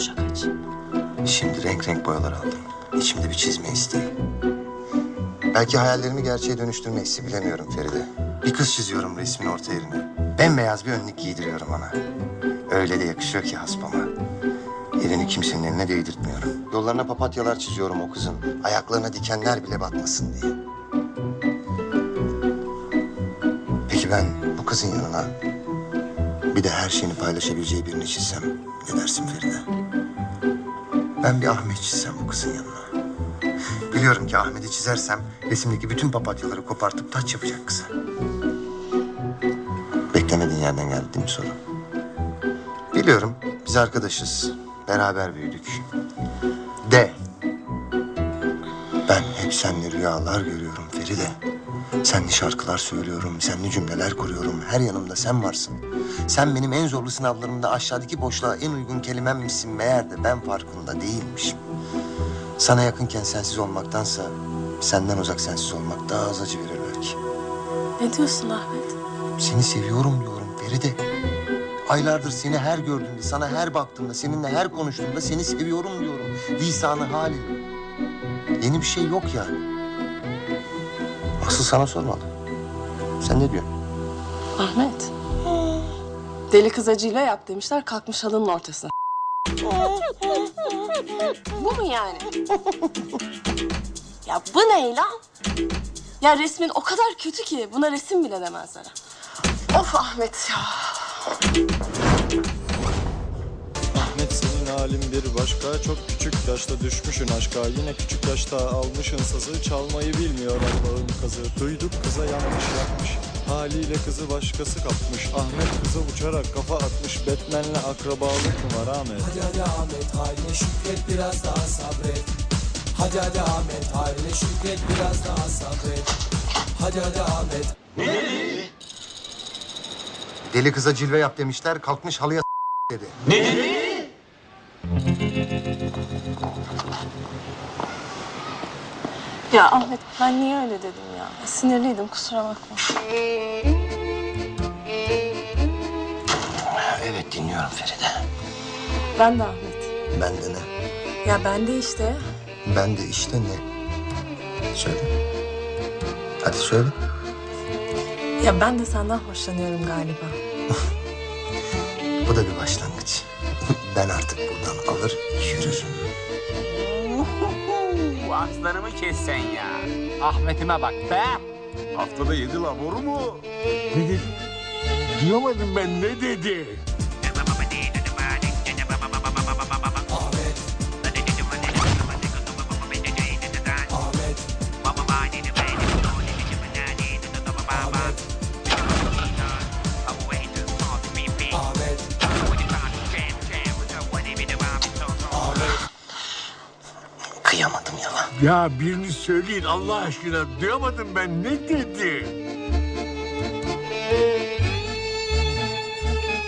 Şaka şakacı. Şimdi renk renk boyalar aldım. İçimde bir çizme isteği. Belki hayallerimi gerçeğe dönüştürme hissi bilemiyorum Feride. Bir kız çiziyorum resmin orta yerine. Bembeyaz bir önlük giydiriyorum ona. Öyle de yakışıyor ki haspama. Elini kimsenin eline değdirtmiyorum. Yollarına papatyalar çiziyorum o kızın. Ayaklarına dikenler bile batmasın diye. Peki ben bu kızın yanına bir de her şeyini paylaşabileceği birini çizsem ne dersin Feride? Ben bir Ahmet çizsem bu kızın yanına. Biliyorum ki Ahmet'i çizersem resimdeki bütün papatyaları kopartıp taç yapacak kıza. Beklemediğin yerden geldi değil mi soru? Biliyorum biz arkadaşız. Beraber büyüdük. De. Ben hep seninle rüyalar görüyorum Feride. Senli şarkılar söylüyorum, senli cümleler kuruyorum. Her yanımda sen varsın. Sen benim en zorlu sınavlarımda aşağıdaki boşluğa en uygun kelimemmişsin meğer de ben farkında değilmişim. Sana yakınken sensiz olmaktansa senden uzak sensiz olmak daha az acı verir belki. Ne diyorsun Ahmet? Seni seviyorum diyorum Feride. Aylardır seni her gördüğümde, sana her baktığımda, seninle her konuştuğumda seni seviyorum diyorum. Lisanı haliyle. Yeni bir şey yok yani. Asıl sana sormalı. Sen ne diyorsun? Ahmet. Deli kız acıyla yap demişler kalkmış halının ortasına. bu mu yani? ya bu ne lan? Ya resmin o kadar kötü ki buna resim bile demezler. Of Ahmet ya. Halin bir başka. Çok küçük yaşta düşmüşün aşka. Yine küçük yaşta almışın sazı. Çalmayı bilmiyor Allah'ın kazı Duyduk kıza yanlış yapmış. Haliyle kızı başkası kapmış. Ahmet kıza uçarak kafa atmış. Batman'le akrabalık mı var Ahmet? Hadi hadi Ahmet haline şükret biraz daha sabret. Hadi hadi Ahmet haline şükret biraz daha sabret. Hadi hadi Ahmet. Deli kıza cilve yap demişler, kalkmış halıya dedi. Ya Ahmet ben niye öyle dedim ya? Sinirliydim kusura bakma. Evet dinliyorum Feride. Ben de Ahmet. Ben de ne? Ya ben de işte. Ben de işte ne? Söyle. Hadi söyle. Ya ben de senden hoşlanıyorum galiba. Bu da bir başlangıç. Ben artık buradan alır yürürüm. Aslanımı kessen ya. Ahmet'ime bak be. Haftada yedi labor mu? Ne dedi? Duyamadım ben ne dedi? Ya birini söyleyin Allah aşkına duyamadım ben ne dedi?